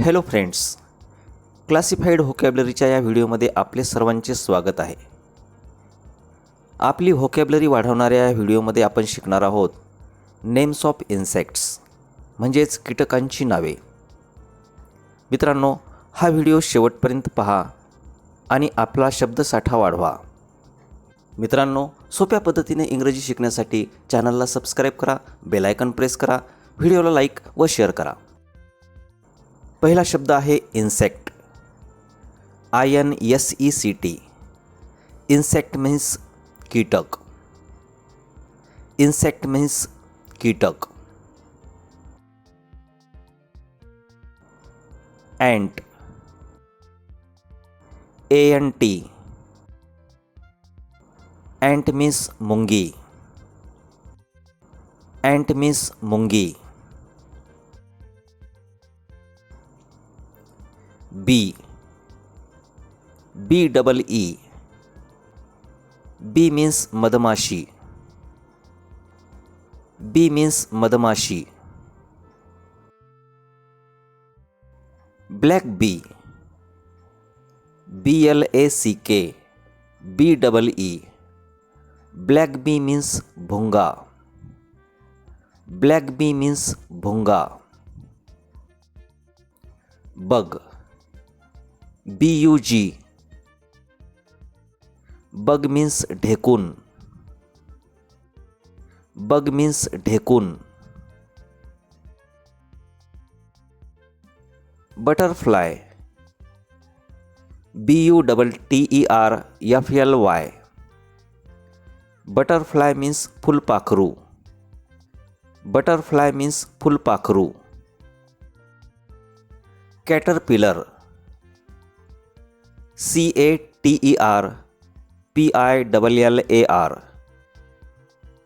Hello friends classified व्होकॅबलरीच्या या व्हिडिओमध्ये आपले सर्वांचे स्वागत आहे. आपली व्होकॅबलरी वाढवणाऱ्या या व्हिडिओमध्ये आपण शिकणार आहोत नेम्स ऑफ इन्सेक्ट्स म्हणजेच कीटकांची नावे. मित्रांनो हा व्हिडिओ शेवटपर्यंत पहा आणि आपला शब्दसाठा वाढवा. मित्रांनो सोप्या पद्धतीने इंग्रजी शिकण्यासाठी चॅनलला सबस्क्राईब करा बेलायकन प्रेस करा व्हिडिओला लाईक व शेअर करा. पहिला शब्द आहे insect I N S E C T insect means कीटक. इन्सेक्ट मीन्स कीटक. Ant A N T ant means मुंगी. अँट मीन्स मुंगी. Bee B double E bee means मधमाशी बी मीन्स मधमाशी black bee B L A C K B double E black bee means भुंगा black bee means भुंगा bug B U G bug means ढेकून bug means ढेकून butterfly B U double T E R F L Y butterfly means फुलपाखरू butterfly means फुलपाखरू caterpillar C A T E R P I double L A R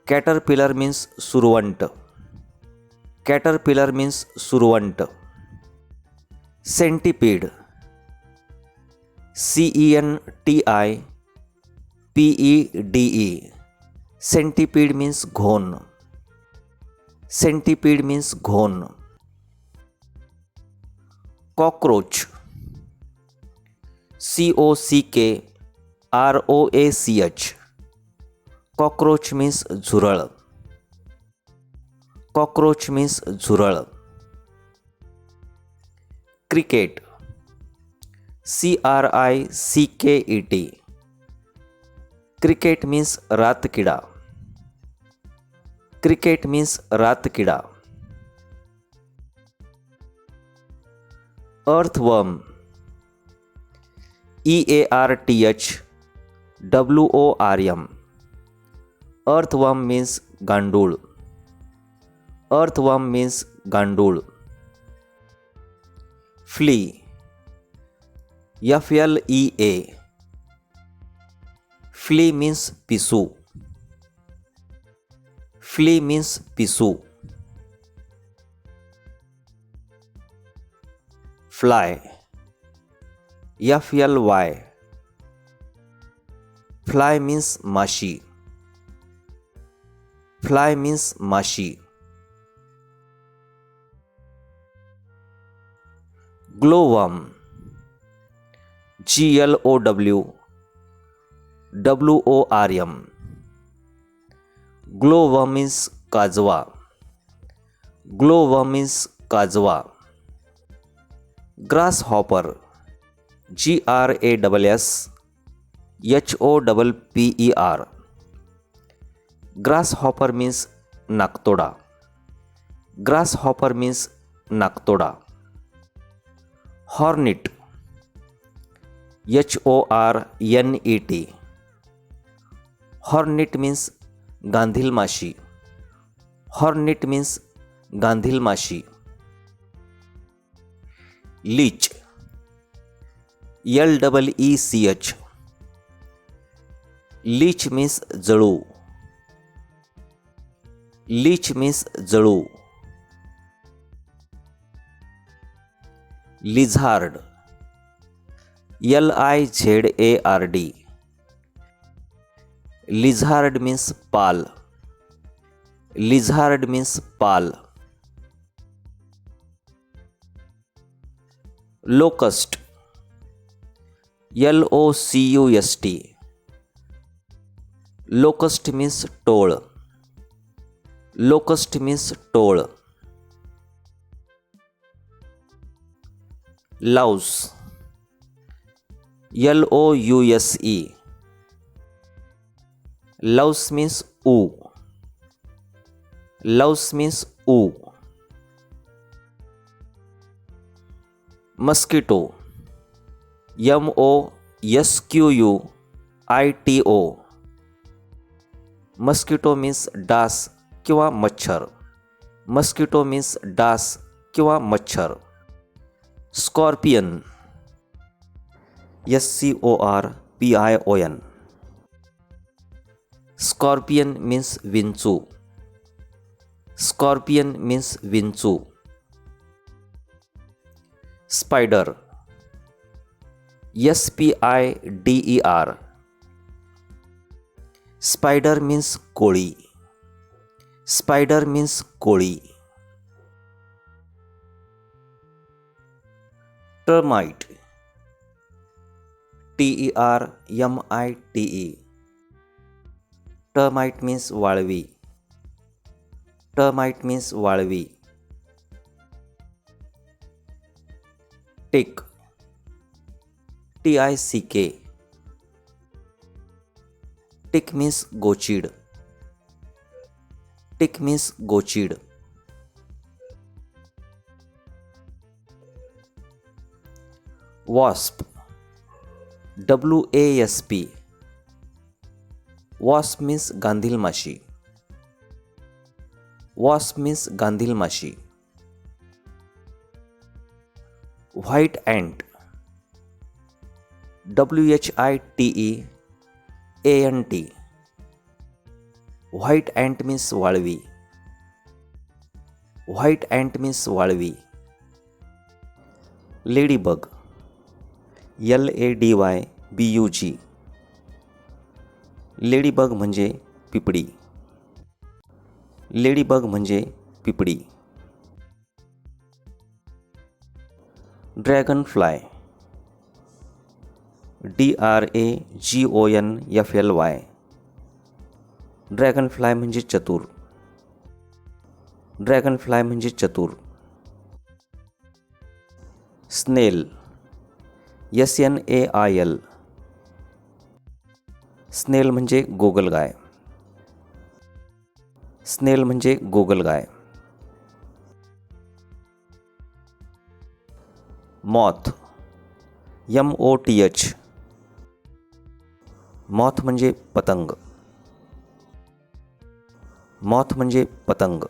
caterpillar means सुरवंट caterpillar means सुरवंट centipede C E N T I P E D E centipede means घोन centipede means घोन cockroach C O C K R O A C H cockroach means झुरळ cockroach means झुरळ cricket C R I C K E T cricket means रातकिडा cricket means रातकिडा earthworm E A R T H W O R M earthworm means गांडूळ earthworm means गांडूळ flea F L E A flea means पिसू flea means पिसू fly F L Y fly means माशी fly means माशी glowworm G L O W W O R M glowworm means काजवा glowworm means काजवा grasshopper G R A double S H O double P E R grasshopper means नाकतोडा grasshopper means नाकतोडा hornet H O R N E T hornet means गांधील माशी hornet means गांधील माशी leech L double E C H leech means जळू leech means जळू lizard L I Z A R D lizard means Pal. Lizard means Pal. Locust L O C U S T locust means टोळ locust means टोळ louse L O U S E louse means ऊ लाऊस means ऊ mosquito M O S Q U I T O. Mosquito means dance किंवा मच्छर. Mosquito means डास किंवा मच्छर. Scorpion S C O R P I O N scorpion means विंचू scorpion means विंचू spider S P I D E R spider means Koli spider means Koli termite T E R M I T E termite means वाळवी. Termite means वाळवी. Tick T I C K tick means गोचीड tick means गोचीड wasp W A S P wasp means गांधील माशी wasp means माशी white ant W H I T E A N T white ant means वाळवी white ant means वाळवी ladybug L A D Y B U G ladybug म्हणजे पिपडी. Ladybug म्हणजे पिपडी. Dragonfly D R A G O N F L Y dragonfly म्हणजे चतुर. Dragonfly म्हणजे चतुर. Snail S N A I L snail म्हणजे गोगलगाय स्नेल म्हणजे गोगलगाय moth M O T H moth म्हणजे पतंग। मौत म्हणजे पतंग।